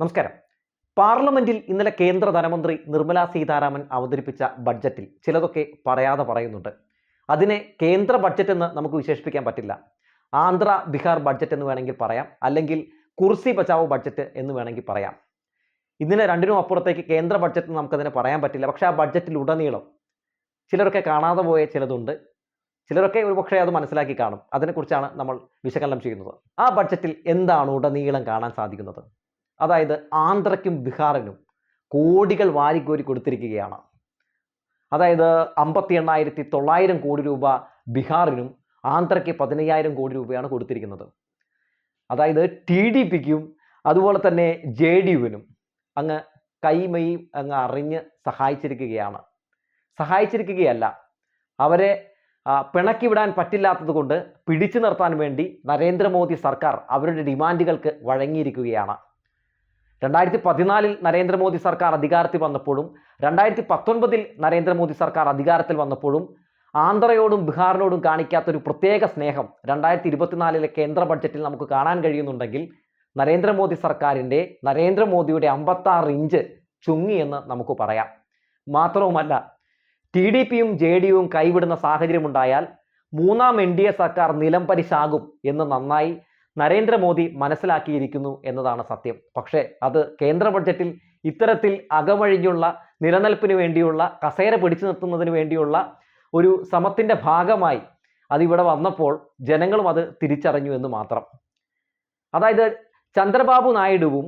നമസ്കാരം. പാർലമെന്റിൽ ഇന്നലെ കേന്ദ്ര ധനമന്ത്രി നിർമ്മല സീതാരാമൻ അവതരിപ്പിച്ച ബഡ്ജറ്റിൽ ചിലതൊക്കെ പറയാതെ പറയുന്നുണ്ട്. അതിനെ കേന്ദ്ര ബഡ്ജറ്റ് എന്ന് നമുക്ക് വിശേഷിപ്പിക്കാൻ പറ്റില്ല. ആന്ധ്ര ബീഹാർ ബഡ്ജറ്റ് എന്ന് വേണമെങ്കിൽ പറയാം. അല്ലെങ്കിൽ കുർസി ബച്ചാവോ ബഡ്ജറ്റ് എന്ന് വേണമെങ്കിൽ പറയാം. ഇതിനെ രണ്ടിനും അപ്പുറത്തേക്ക് കേന്ദ്ര ബഡ്ജറ്റ് നമുക്കതിനെ പറയാൻ പറ്റില്ല. പക്ഷെ ആ ബഡ്ജറ്റിൽ ഉടനീളം ചിലരൊക്കെ കാണാതെ പോയ ചിലതുണ്ട്. ചിലരൊക്കെ ഒരുപക്ഷെ അത് മനസ്സിലാക്കി കാണും. അതിനെക്കുറിച്ചാണ് നമ്മൾ വിശകലനം ചെയ്യുന്നത്. ആ ബഡ്ജറ്റിൽ എന്താണ് ഉടനീളം കാണാൻ സാധിക്കുന്നത്? അതായത് ആന്ധ്രയ്ക്കും ബീഹാറിനും കോടികൾ വാരിക്കോരി കൊടുത്തിരിക്കുകയാണ്. അതായത് അമ്പത്തി എണ്ണായിരത്തി തൊള്ളായിരം കോടി രൂപ ബീഹാറിനും ആന്ധ്രയ്ക്ക് പതിനയ്യായിരം കോടി രൂപയാണ് കൊടുത്തിരിക്കുന്നത്. അതായത് ടി ഡി പിക്കും അതുപോലെ തന്നെ ജെ ഡി യുവിനും അങ്ങ് കൈമയും അങ്ങ് അറിഞ്ഞ് സഹായിച്ചിരിക്കുകയാണ്. സഹായിച്ചിരിക്കുകയല്ല അവരെ പിണക്കി വിടാൻ പറ്റില്ലാത്തത് കൊണ്ട് പിടിച്ചു നിർത്താൻ വേണ്ടി നരേന്ദ്രമോദി സർക്കാർ അവരുടെ ഡിമാൻഡുകൾക്ക് വഴങ്ങിയിരിക്കുകയാണ്. രണ്ടായിരത്തി പതിനാലിൽ നരേന്ദ്രമോദി സർക്കാർ അധികാരത്തിൽ വന്നപ്പോഴും രണ്ടായിരത്തി പത്തൊൻപതിൽ നരേന്ദ്രമോദി സർക്കാർ അധികാരത്തിൽ വന്നപ്പോഴും ആന്ധ്രയോടും ബീഹാറിനോടും കാണിക്കാത്തൊരു പ്രത്യേക സ്നേഹം രണ്ടായിരത്തി ഇരുപത്തിനാലിലെ കേന്ദ്ര ബഡ്ജറ്റിൽ നമുക്ക് കാണാൻ കഴിയുന്നുണ്ടെങ്കിൽ നരേന്ദ്രമോദി സർക്കാരിന്റെ നരേന്ദ്രമോദിയുടെ അമ്പത്താറ് ഇഞ്ച് ചുങ്ങി എന്ന് നമുക്ക് പറയാം. മാത്രവുമല്ല ടി ഡി പിയും ജെ ഡി യുവും കൈവിടുന്ന സാഹചര്യമുണ്ടായാൽ മൂന്നാം എൻ ഡി എ സർക്കാർ നിലംപരിശാകും എന്ന് നന്നായി നരേന്ദ്രമോദി മനസ്സിലാക്കിയിരിക്കുന്നു എന്നതാണ് സത്യം. പക്ഷേ അത് കേന്ദ്ര ബഡ്ജറ്റിൽ ഇത്തരത്തിൽ അകമഴിഞ്ഞുള്ള നിലനിൽപ്പിന് വേണ്ടിയുള്ള കസേര പിടിച്ചു നിർത്തുന്നതിന് വേണ്ടിയുള്ള ഒരു സമത്തിന്റെ ഭാഗമായി അതിവിടെ വന്നപ്പോൾ ജനങ്ങളും അത് തിരിച്ചറിഞ്ഞു എന്ന് മാത്രം. അതായത് ചന്ദ്രബാബു നായിഡുവും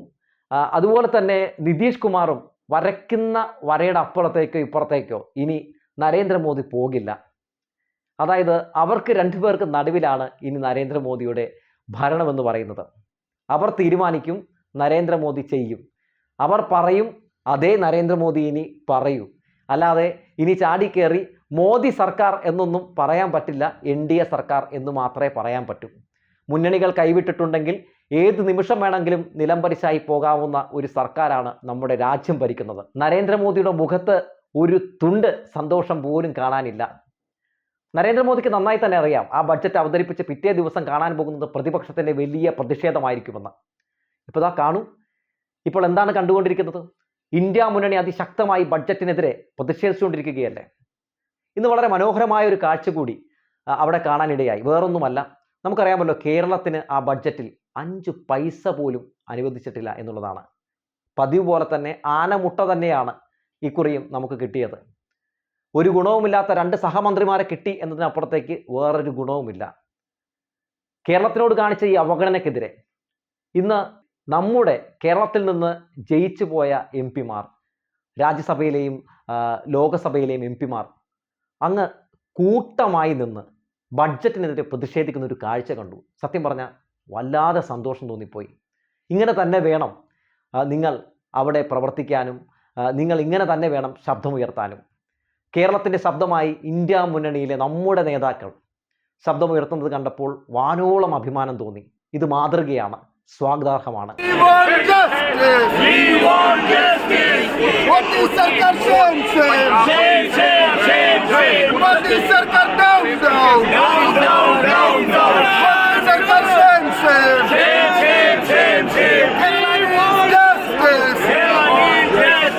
അതുപോലെ തന്നെ നിതീഷ് കുമാറും വരയ്ക്കുന്ന വരയുടെ അപ്പുറത്തേക്കോ ഇപ്പുറത്തേക്കോ ഇനി നരേന്ദ്രമോദി പോകില്ല. അതായത് അവർക്ക് രണ്ടുപേർക്ക് നടുവിലാണ് ഇനി നരേന്ദ്രമോദിയുടെ ഭരണമെന്ന് പറയുന്നത്. അവർ തീരുമാനിക്കും നരേന്ദ്രമോദി ചെയ്യും. അവർ പറയും അതേ നരേന്ദ്രമോദി ഇനി പറയൂ. അല്ലാതെ ഇനി ചാടിക്കേറി മോദി സർക്കാർ എന്നൊന്നും പറയാൻ പറ്റില്ല എൻ ഡി എ സർക്കാർ എന്ന് മാത്രമേ പറയാൻ പറ്റൂ. മുന്നണികൾ കൈവിട്ടിട്ടുണ്ടെങ്കിൽ ഏത് നിമിഷം വേണമെങ്കിലും നിലംപരിശായി പോകാവുന്ന ഒരു സർക്കാരാണ് നമ്മുടെ രാജ്യം ഭരിക്കുന്നത്. നരേന്ദ്രമോദിയുടെ മുഖത്ത് ഒരു തുണ്ട് സന്തോഷം പോലും കാണാനില്ല. നരേന്ദ്രമോദിക്ക് നന്നായി തന്നെ അറിയാം. ആ ബഡ്ജറ്റ് അവതരിപ്പിച്ച് പിറ്റേ ദിവസം കാണാൻ പോകുന്നത് പ്രതിപക്ഷത്തിന്റെ വലിയ പ്രതിഷേധമായിരിക്കുമെന്ന്. ഇപ്പോൾ ഇതാ കാണൂ. ഇപ്പോൾ എന്താണ് കണ്ടുകൊണ്ടിരിക്കുന്നത്? ഇന്ത്യ മുന്നണി അതിശക്തമായി ബഡ്ജറ്റിനെതിരെ പ്രതിഷേധിച്ചുകൊണ്ടിരിക്കുകയല്ലേ? ഇന്ന് വളരെ മനോഹരമായ ഒരു കാഴ്ച കൂടി അവിടെ കാണാനിടയായി. വേറൊന്നുമല്ല നമുക്കറിയാമല്ലോ കേരളത്തിന് ആ ബഡ്ജറ്റിൽ അഞ്ച് പൈസ പോലും അനുവദിച്ചിട്ടില്ല എന്നുള്ളതാണ്. പതിവ് പോലെ തന്നെ ആനമുട്ട തന്നെയാണ് ഇക്കുറിയും നമുക്ക് കിട്ടിയത്. ഒരു ഗുണവുമില്ലാത്ത രണ്ട് സഹമന്ത്രിമാരെ കിട്ടി എന്നതിനപ്പുറത്തേക്ക് വേറൊരു ഗുണവുമില്ല. കേരളത്തിനോട് കാണിച്ച ഈ അവഗണനക്കെതിരെ ഇന്ന് നമ്മുടെ കേരളത്തിൽ നിന്ന് ജയിച്ചു പോയ എം പിമാർ രാജ്യസഭയിലെയും ലോകസഭയിലെയും എം പിമാർ അങ്ങ് കൂട്ടമായി നിന്ന് ബഡ്ജറ്റിനെതിരെ പ്രതിഷേധിക്കുന്ന ഒരു കാഴ്ച കണ്ടു. സത്യം പറഞ്ഞാൽ വല്ലാതെ സന്തോഷം തോന്നിപ്പോയി. ഇങ്ങനെ തന്നെ വേണം നിങ്ങൾ അവിടെ പ്രവർത്തിക്കാനും നിങ്ങൾ ഇങ്ങനെ തന്നെ വേണം ശബ്ദമുയർത്താനും. കേരളത്തിന്റെ ശബ്ദമായി ഇന്ത്യ മുന്നണിയിലെ നമ്മുടെ നേതാക്കൾ ശബ്ദമുയർത്തുന്നത് കണ്ടപ്പോൾ വാനോളം അഭിമാനം തോന്നി. ഇത് മാതൃകയാണ് സ്വാഗതാർഹമാണ്.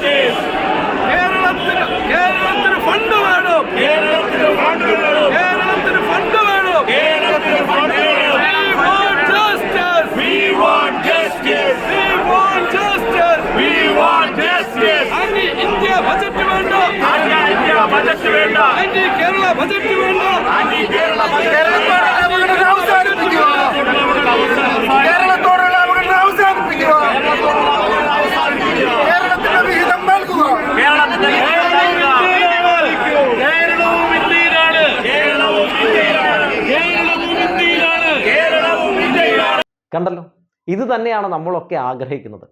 Justice. ആന്റി കേരള ബജറ്റ് വേണ്ട. കേരളത്തോടുള്ള അവസാനിപ്പിക്കുക. കേരളത്തോടുള്ള അവസാനിപ്പിക്കുക. കേരളത്തിന്റെ വിഹിതം നൽകുക. കേരളത്തിന്റെ കേരളവും കേരളവും ഇന്ത്യയിലാണ്. കേരളവും ഇന്ത്യയിലാണ്. കേരളവും ഇന്ത്യയിലാണ്. കണ്ടല്ലോ? ഇത് തന്നെയാണ് നമ്മളൊക്കെ ആഗ്രഹിക്കുന്നത്.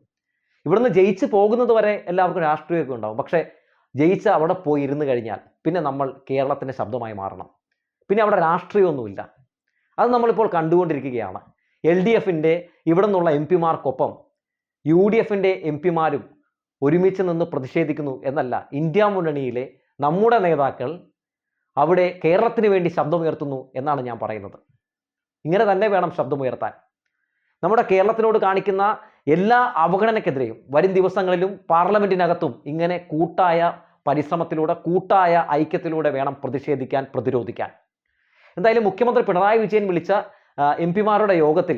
ഇവിടുന്ന് ജയിച്ചു പോകുന്നത് വരെ എല്ലാവർക്കും രാഷ്ട്രീയമൊക്കെ ഉണ്ടാവും. പക്ഷേ ജയിച്ച് അവിടെ പോയി ഇരുന്ന് കഴിഞ്ഞാൽ പിന്നെ നമ്മൾ കേരളത്തിന്റെ ശബ്ദമായി മാറണം. പിന്നെ അവിടെ രാഷ്ട്രീയമൊന്നുമില്ല. അത് നമ്മളിപ്പോൾ കണ്ടുകൊണ്ടിരിക്കുകയാണ്. എൽ ഡി എഫിന്റെ ഇവിടെ നിന്നുള്ള എം പിമാർക്കൊപ്പം യു ഡി എഫിന്റെ എം പിമാരും ഒരുമിച്ച് നിന്ന് പ്രതിഷേധിക്കുന്നു എന്നല്ല ഇന്ത്യ മുന്നണിയിലെ നമ്മുടെ നേതാക്കൾ അവിടെ കേരളത്തിന് വേണ്ടി ശബ്ദമുയർത്തുന്നു എന്നാണ് ഞാൻ പറയുന്നത്. ഇങ്ങനെ തന്നെ വേണം ശബ്ദമുയർത്താൻ. നമ്മുടെ കേരളത്തിനോട് കാണിക്കുന്ന എല്ലാ അവഗണനയ്ക്കെതിരെയും വരും ദിവസങ്ങളിലും പാർലമെന്റിനകത്തും ഇങ്ങനെ കൂട്ടായ പരിശ്രമത്തിലൂടെ കൂട്ടായ ഐക്യത്തിലൂടെ വേണം പ്രതിഷേധിക്കാൻ പ്രതിരോധിക്കാൻ. എന്തായാലും മുഖ്യമന്ത്രി പിണറായി വിജയൻ വിളിച്ച എം പിമാരുടെ യോഗത്തിൽ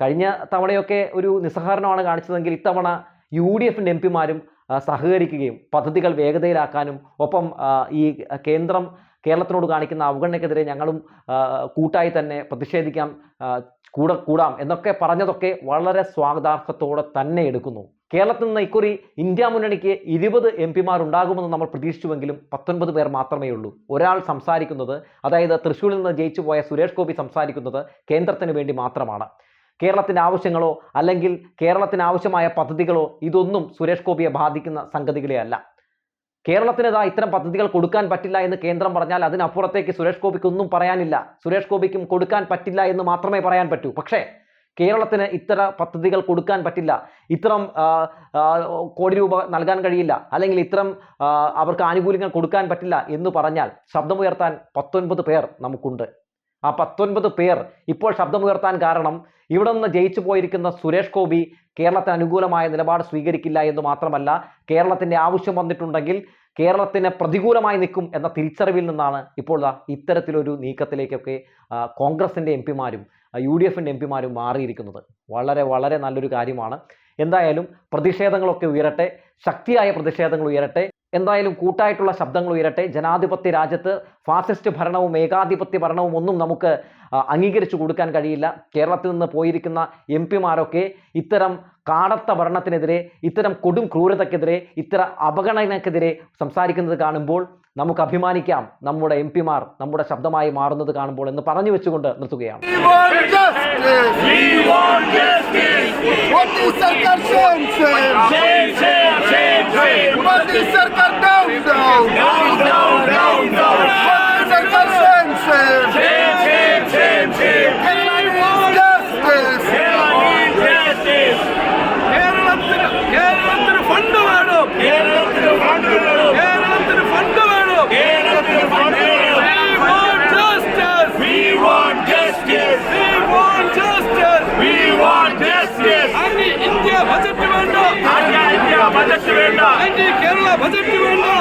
കഴിഞ്ഞ തവണയൊക്കെ ഒരു നിസ്സഹകരണമാണ് കാണിച്ചതെങ്കിൽ ഇത്തവണ യു ഡി എഫിന്റെ എം പിമാരും സഹകരിക്കുകയും പദ്ധതികൾ വേഗതയിലാക്കാനും ഒപ്പം ഈ കേന്ദ്രം കേരളത്തിനോട് കാണിക്കുന്ന അവഗണനയ്ക്കെതിരെ ഞങ്ങളും കൂട്ടായി തന്നെ പ്രതിഷേധിക്കാം കൂടെ കൂടാം എന്നൊക്കെ പറഞ്ഞതൊക്കെ വളരെ സ്വാഗതാർഹത്തോടെ തന്നെ എടുക്കുന്നു. കേരളത്തിൽ നിന്ന് ഇക്കുറി ഇന്ത്യ മുന്നണിക്ക് ഇരുപത് എം പിമാരുണ്ടാകുമെന്ന് നമ്മൾ പ്രതീക്ഷിച്ചുവെങ്കിലും പത്തൊൻപത് പേർ മാത്രമേ ഉള്ളൂ. ഒരാൾ സംസാരിക്കുന്നത് അതായത് തൃശ്ശൂരിൽ നിന്ന് ജയിച്ചു പോയ സുരേഷ് ഗോപി സംസാരിക്കുന്നത് കേന്ദ്രത്തിന് വേണ്ടി മാത്രമാണ്. കേരളത്തിന്റെ ആവശ്യങ്ങളോ അല്ലെങ്കിൽ കേരളത്തിന് ആവശ്യമായ പദ്ധതികളോ ഇതൊന്നും സുരേഷ് ഗോപിയെ ബാധിക്കുന്ന സംഗതികളെ അല്ല. കേരളത്തിന് ഇതാ ഇത്തരം പദ്ധതികൾ കൊടുക്കാൻ പറ്റില്ല എന്ന് കേന്ദ്രം പറഞ്ഞാൽ അതിനപ്പുറത്തേക്ക് സുരേഷ് ഗോപിക്ക് ഒന്നും പറയാനില്ല. സുരേഷ് ഗോപിക്കും കൊടുക്കാൻ പറ്റില്ല എന്ന് മാത്രമേ പറയാൻ പറ്റൂ. പക്ഷേ കേരളത്തിന് ഇത്തരം പദ്ധതികൾ കൊടുക്കാൻ പറ്റില്ല. ഇത്തരം കോടി രൂപ നൽകാൻ കഴിയില്ല. അല്ലെങ്കിൽ ഇത്തരം അവർക്ക് ആനുകൂല്യങ്ങൾ കൊടുക്കാൻ പറ്റില്ല എന്ന് പറഞ്ഞാൽ ശബ്ദമുയർത്താൻ പത്തൊൻപത് പേർ നമുക്കുണ്ട്. ആ പത്തൊൻപത് പേർ ഇപ്പോൾ ശബ്ദമുയർത്താൻ കാരണം ഇവിടെ നിന്ന് ജയിച്ചു പോയിരിക്കുന്ന സുരേഷ് ഗോപി കേരളത്തിന് അനുകൂലമായ നിലപാട് സ്വീകരിക്കില്ല എന്ന് മാത്രമല്ല കേരളത്തിന്റെ ആവശ്യം വന്നിട്ടുണ്ടെങ്കിൽ കേരളത്തിന് പ്രതികൂലമായി നിൽക്കും എന്ന തിരിച്ചറിവിൽ നിന്നാണ് ഇപ്പോൾ ഇത്തരത്തിലൊരു നീക്കത്തിലേക്കൊക്കെ കോൺഗ്രസിന്റെ എം പിമാരും യു ഡി എഫിന്റെ എം പിമാരും മാറിയിരിക്കുന്നത്. വളരെ വളരെ നല്ലൊരു കാര്യമാണ്. എന്തായാലും പ്രതിഷേധങ്ങളൊക്കെ ഉയരട്ടെ ശക്തിയായ പ്രതിഷേധങ്ങൾ ഉയരട്ടെ. എന്തായാലും കൂട്ടായിട്ടുള്ള ശബ്ദങ്ങൾ ഉയരട്ടെ. ജനാധിപത്യ രാജ്യത്ത് ഫാസിസ്റ്റ് ഭരണവും ഏകാധിപത്യ ഭരണവും ഒന്നും നമുക്ക് അംഗീകരിച്ചു കൊടുക്കാൻ കഴിയില്ല. കേരളത്തിൽ നിന്ന് പോയിരിക്കുന്ന എം പിമാരൊക്കെ ഇത്തരം കാടത്ത ഭരണത്തിനെതിരെ ഇത്തരം കൊടും ക്രൂരതയ്ക്കെതിരെ ഇത്തരം അപഗണനക്കെതിരെ സംസാരിക്കുന്നത് കാണുമ്പോൾ നമുക്ക് അഭിമാനിക്കാം. നമ്മുടെ എം പിമാർ നമ്മുടെ ശബ്ദമായി മാറുന്നത് കാണുമ്പോൾ എന്ന് പറഞ്ഞു വെച്ചുകൊണ്ട് നിർത്തുകയാണ്. വേണ്ട